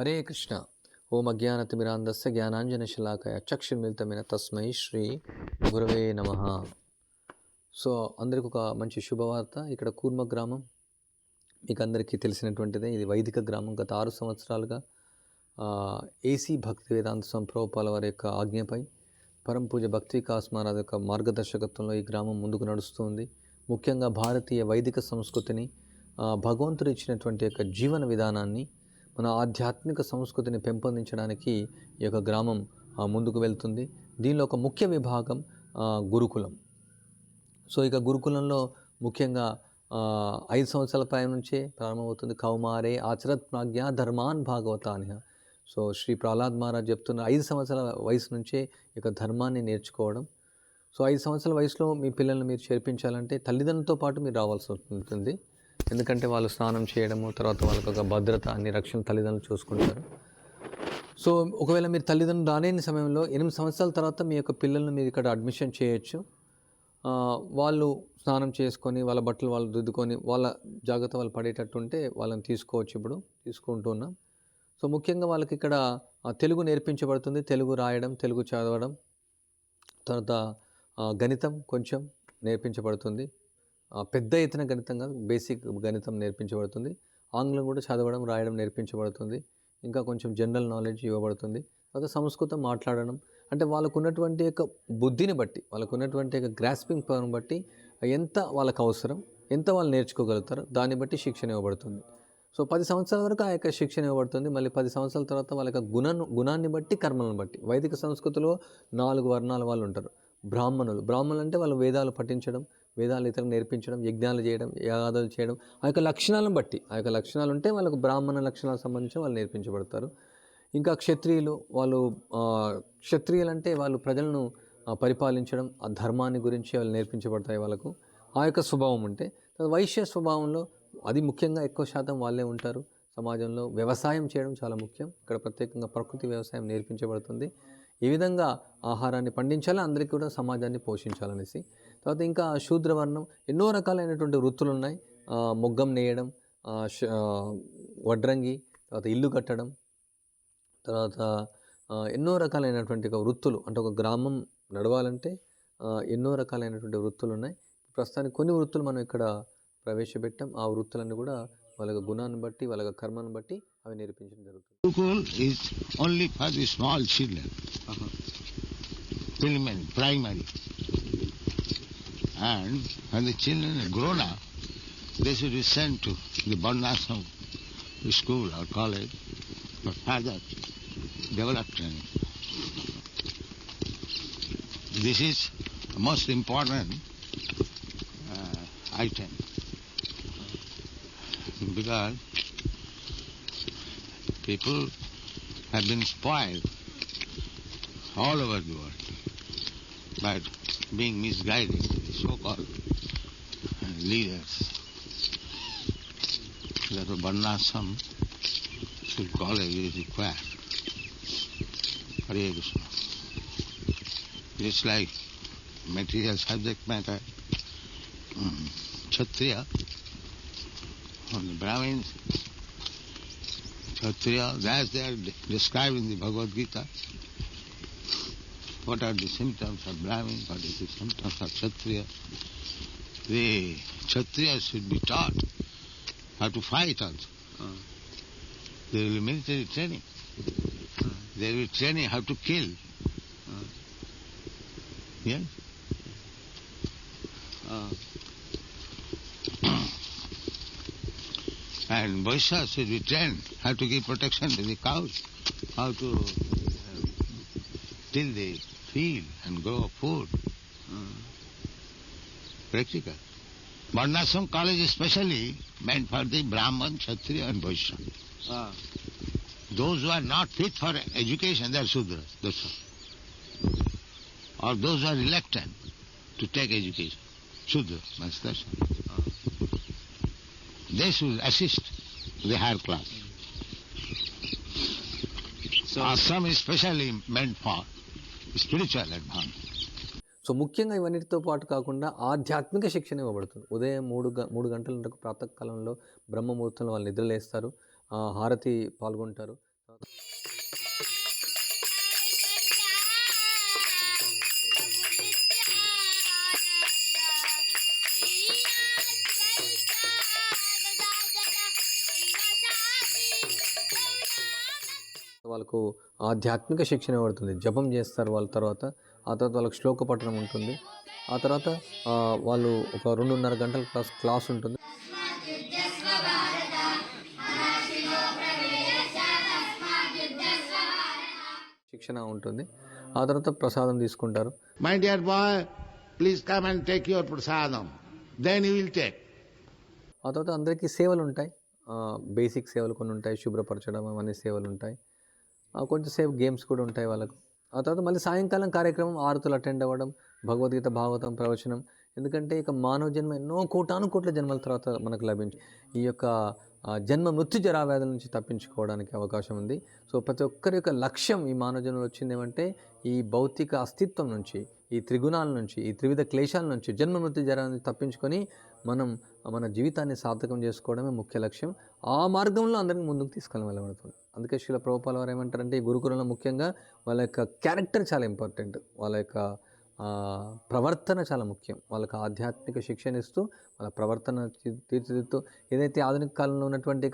హరే కృష్ణ. ఓం అజ్ఞానతిమిరాంధస్య జ్ఞానాంజనశలాకయ చక్షుర్మిలితమైన తస్మై శ్రీ గురవే నమ. సో అందరికి ఒక మంచి శుభవార్త. ఇక్కడ కూర్మ గ్రామం మీకు అందరికీ తెలిసినటువంటిదే. ఇది వైదిక గ్రామం గత ఆరు సంవత్సరాలుగా. ఏసీ భక్తి వేదాంత సంప్రోపాల వారి యొక్క ఆజ్ఞపై పరం పూజ భక్తి వికాస్ యొక్క మార్గదర్శకత్వంలో ఈ గ్రామం ముందుకు నడుస్తుంది ముఖ్యంగా భారతీయ వైదిక సంస్కృతిని భగవంతుడు ఇచ్చినటువంటి యొక్క జీవన విధానాన్ని మన ఆధ్యాత్మిక సంస్కృతిని పెంపొందించడానికి ఈ యొక్క గ్రామం ముందుకు వెళ్తుంది. దీనిలో ఒక ముఖ్య విభాగం గురుకులం. సో ఇక గురుకులంలో ముఖ్యంగా ఐదు సంవత్సరాల పై నుంచే ప్రారంభమవుతుంది. కౌమారే ఆచరత్ ప్రాజ్ఞ ధర్మాన్ భాగవతానిహ సో శ్రీ ప్రహ్లాద్ మహారాజ్ చెప్తున్న ఐదు సంవత్సరాల వయసు నుంచే ఇక ధర్మాన్ని నేర్చుకోవడం. సో ఐదు సంవత్సరాల వయసులో మీ పిల్లల్ని మీరు చేర్పించాలంటే తల్లిదండ్రులతో పాటు మీరు రావాల్సి ఉంటుంది ఎందుకంటే వాళ్ళు స్నానం చేయడము తర్వాత వాళ్ళకి ఒక భద్రత అన్ని రక్షణ తల్లిదండ్రులు చూసుకుంటారు. సో ఒకవేళ మీరు తల్లిదండ్రులు రాలేని సమయంలో ఎనిమిది సంవత్సరాల తర్వాత మీ యొక్క పిల్లల్ని మీరు ఇక్కడ అడ్మిషన్ చేయొచ్చు. వాళ్ళు స్నానం చేసుకొని వాళ్ళ బట్టలు వాళ్ళు రుద్దుకొని వాళ్ళ జాగ్రత్త వాళ్ళు పడేటట్టు ఉంటే వాళ్ళని తీసుకోవచ్చు ఇప్పుడు తీసుకుంటున్నాం సో ముఖ్యంగా వాళ్ళకి ఇక్కడ తెలుగు నేర్పించబడుతుంది. తెలుగు రాయడం తెలుగు చదవడం తర్వాత గణితం కొంచెం నేర్పించబడుతుంది. పెద్ద ఎత్తున గణితం కాదు బేసిక్ గణితం నేర్పించబడుతుంది. ఆంగ్లం కూడా చదవడం రాయడం నేర్పించబడుతుంది. ఇంకా కొంచెం జనరల్ నాలెడ్జ్ ఇవ్వబడుతుంది. తర్వాత సంస్కృతం మాట్లాడడం. అంటే వాళ్ళకు ఉన్నటువంటి యొక్క బుద్ధిని బట్టి వాళ్ళకు ఉన్నటువంటి యొక్క గ్రాస్పింగ్ పవర్ని బట్టి ఎంత వాళ్ళకు అవసరం ఎంత వాళ్ళు నేర్చుకోగలుగుతారో దాన్ని బట్టి శిక్షణ ఇవ్వబడుతుంది. సో పది సంవత్సరాల వరకు ఆ యొక్క శిక్షణ ఇవ్వబడుతుంది. మళ్ళీ పది సంవత్సరాల తర్వాత వాళ్ళ యొక్క గుణను గుణాన్ని బట్టి కర్మలను బట్టి. వైదిక సంస్కృతిలో నాలుగు వర్ణాల వాళ్ళు ఉంటారు. బ్రాహ్మణులు. బ్రాహ్మణులు అంటే వాళ్ళు వేదాలు పఠించడం వేదాలు ఇతరులకు నేర్పించడం యజ్ఞాలు చేయడం యాగాదులు చేయడం ఆ యొక్క లక్షణాలను బట్టి ఆ యొక్క లక్షణాలు ఉంటే వాళ్ళకు బ్రాహ్మణ లక్షణాలకు సంబంధించి వాళ్ళు నేర్పించబడతారు. ఇంకా క్షత్రియులు వాళ్ళు క్షత్రియులు అంటే వాళ్ళు ప్రజలను పరిపాలించడం ఆ ధర్మాన్ని గురించి వాళ్ళు నేర్పించబడతాయి వాళ్ళకు. ఆ యొక్క స్వభావం ఉంటే వైశ్య స్వభావంలో అది ముఖ్యంగా ఎక్కువ శాతం వాళ్ళే ఉంటారు. సమాజంలో వ్యవసాయం చేయడం చాలా ముఖ్యం. ఇక్కడ ప్రత్యేకంగా ప్రకృతి వ్యవసాయం నేర్పించబడుతుంది. ఈ విధంగా ఆహారాన్ని పండించాలి అందరికీ కూడా సమాజాన్ని పోషించాలనేసి. తర్వాత ఇంకా శూద్రవర్ణం ఎన్నో రకాలైనటువంటి వృత్తులు ఉన్నాయి మొగ్గం నేయడం వడ్రంగి తర్వాత ఇల్లు కట్టడం తర్వాత ఎన్నో రకాలైనటువంటి వృత్తులు అంటే ఒక గ్రామం నడవాలంటే ఎన్నో రకాలైనటువంటి వృత్తులు ఉన్నాయి ప్రస్తుతానికి కొన్ని వృత్తులు మనం ఇక్కడ ప్రవేశపెట్టాం. ఆ వృత్తులన్నీ కూడా వాళ్ళ గుణాన్ని బట్టి వాళ్ళ కర్మను బట్టి అవి నేర్పించడం జరుగుతుంది Gurukul is only for the small children, preliminary, primary. And when the children are grown up, they should be sent to the Varnashram school or college for further developed training. This is the most important uh, item because people have been spoiled all over the world by being misguided, so-called uh, leaders. Therefore, Varnashram should college is required. Hare Krishna. It's like material subject matter. Mm. Kshatriya, on the Brahmins, Kshatriya, as they are de- described in the Bhagavad Gita. What are the symptoms of Brahmin? what are the symptoms of Kshatriya? The Kshatriya should be taught how to fight also. Ah. There will be military training. Ah. There will be training how to kill. Ah. Yes? And Vaishya should be trained how to give protection to the cows, how to uh, till the field and grow food. Practical. Varnashram college is specially meant for the Brahman, Kshatriya and Vaishya. Those who are not fit for education, they are Sudras. That's all. Or those who are reluctant to take education. That's that's all. They should assist the higher class. So ashram is specially meant for spiritual advancement. So ముఖ్యంగా ఇవన్నిటితో పాటు కాకుండా ఆధ్యాత్మిక శిక్షణ ఇవ్వబడుతుంది ఉదయం మూడు గ మూడు గంటల వరకు ప్రాతకాలంలో బ్రహ్మముహూర్తంలో వాళ్ళు నిద్రలేస్తారు హారతి పాల్గొంటారు వాళ్ళకు ఆధ్యాత్మిక శిక్షణ పడుతుంది. జపం చేస్తారు వాళ్ళ తర్వాత ఆ తర్వాత వాళ్ళకి శ్లోక పఠనం ఉంటుంది. ఆ తర్వాత వాళ్ళు ఒక రెండున్నర గంటల క్లాస్ క్లాస్ ఉంటుంది. శిక్షణ ఉంటుంది. ఆ తర్వాత ప్రసాదం తీసుకుంటారు. My dear boy, please come and take your prasadam. Then you will take. ఆ తర్వాత అందరికీ సేవలు ఉంటాయి బేసిక్ సేవలు కొన్ని ఉంటాయి శుభ్రపరచడం అవన్నీ సేవలు ఉంటాయి కొంచెంసేపు గేమ్స్ కూడా ఉంటాయి వాళ్ళకు. ఆ తర్వాత మళ్ళీ సాయంకాలం కార్యక్రమం ఆరుతులు అటెండ్ అవ్వడం భగవద్గీత భాగవతం ప్రవచనం. ఎందుకంటే ఇక మానవ జన్మ ఎన్నో కోటాను కోట్ల జన్మల తర్వాత మనకు లభించి ఈ యొక్క జన్మ మృత్యు జరావ్యాధుల నుంచి తప్పించుకోవడానికి అవకాశం ఉంది. సో ప్రతి ఒక్కరి యొక్క లక్ష్యం ఈ మానవ జన్మలో వచ్చింది ఏమంటే ఈ భౌతిక అస్తిత్వం నుంచి ఈ త్రిగుణాల నుంచి ఈ త్రివిధ క్లేశాల నుంచి జన్మ మృత్యు జరా నుంచి తప్పించుకొని మనం మన జీవితాన్ని సార్థకం చేసుకోవడమే ముఖ్య లక్ష్యం. ఆ మార్గంలో అందరిని ముందుకు తీసుకెళ్ళి వెళ్ళబడుతుంది అందుకే శిల ప్రభుపాల వారు ఏమంటారంటే ఈ గురుకులంలో ముఖ్యంగా వాళ్ళ యొక్క క్యారెక్టర్ చాలా ఇంపార్టెంట్. వాళ్ళ యొక్క ప్రవర్తన చాలా ముఖ్యం. వాళ్ళకి ఆధ్యాత్మిక శిక్షణ ఇస్తూ వాళ్ళ ప్రవర్తన తీర్చిదిద్దుతూ ఏదైతే ఆధునిక కాలంలో ఉన్నటువంటి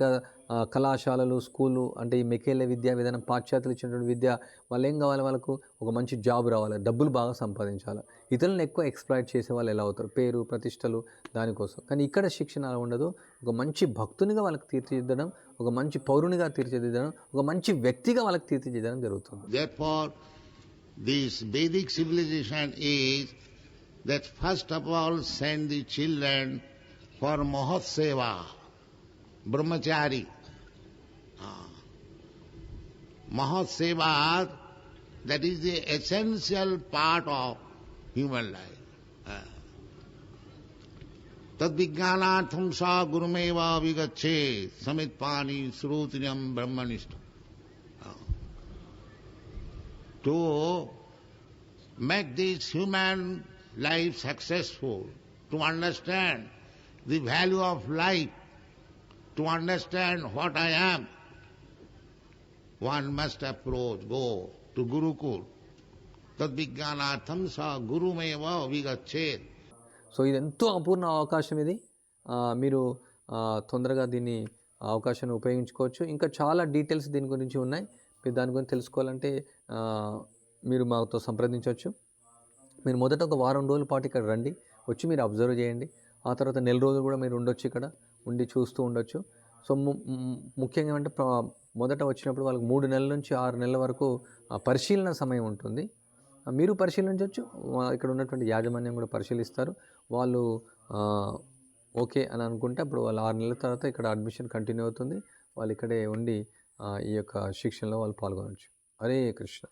కళాశాలలు స్కూలు అంటే ఈ మెకేలే విద్యా విధానం పాశ్చాత్యులు ఇచ్చినటువంటి విద్య వాళ్ళు ఏం కావాలి వాళ్ళకు? ఒక మంచి జాబ్ రావాలి డబ్బులు బాగా సంపాదించాలి. ఇతరులను ఎక్కువ ఎక్స్ప్లాయిట్ చేసే వాళ్ళు ఎలా అవుతారు? పేరు ప్రతిష్టలు దానికోసం. కానీ ఇక్కడ శిక్షణ అలా ఉండదు. ఒక మంచి భక్తునిగా వాళ్ళకి తీర్చిదిద్దడం ఒక మంచి పౌరునిగా తీర్చిదిద్దడం ఒక మంచి వ్యక్తిగా వాళ్ళకి తీర్చిదిద్దడం జరుగుతుంది. This Vedic civilization is that first of all send the children for Mahat Seva, Brahmachari. Ah. Mahat Seva, that is the essential part of human life. Ah. तद्विज्ञानार्थम सा गुरुमेव विगच्छे समित पानी श्रोत्रियम ब्रह्मनिष्ठ to make this human life successful, to understand the value of life, to understand what I am, one must approach, go to Gurukul. Tadvijnanatham sa gurumeva vigachet. So ఇది ఎంతో అపూర్ణ అవకాశం ఇది మీరు తొందరగా దీన్ని అవకాశాన్ని ఉపయోగించుకోవచ్చు ఇంకా చాలా డీటెయిల్స్ దీని గురించి ఉన్నాయి మీరు దాని గురించి తెలుసుకోవాలంటే మీరు మాతో సంప్రదించవచ్చు. మీరు మొదట ఒక వారం రోజుల పాటు ఇక్కడ రండి. వచ్చి మీరు అబ్జర్వ్ చేయండి. ఆ తర్వాత నెల రోజులు కూడా మీరు ఉండొచ్చు ఇక్కడ ఉండి చూస్తూ ఉండొచ్చు. సో ము- ము- ముఖ్యంగా ఏమంటే మొదట వచ్చినప్పుడు వాళ్ళకి మూడు నెలల నుంచి ఆరు నెలల వరకు పరిశీలన సమయం ఉంటుంది. మీరు పరిశీలించవచ్చు. ఇక్కడ ఉన్నటువంటి యాజమాన్యం కూడా పరిశీలిస్తారు. వాళ్ళు ఓకే అని అనుకుంటే అప్పుడు వాళ్ళు ఆరు నెలల తర్వాత ఇక్కడ అడ్మిషన్ కంటిన్యూ అవుతుంది. వాళ్ళు ఇక్కడే ఉండి ఈ యొక్క శిక్షణలో వాళ్ళు పాల్గొనవచ్చు హరే కృష్ణ.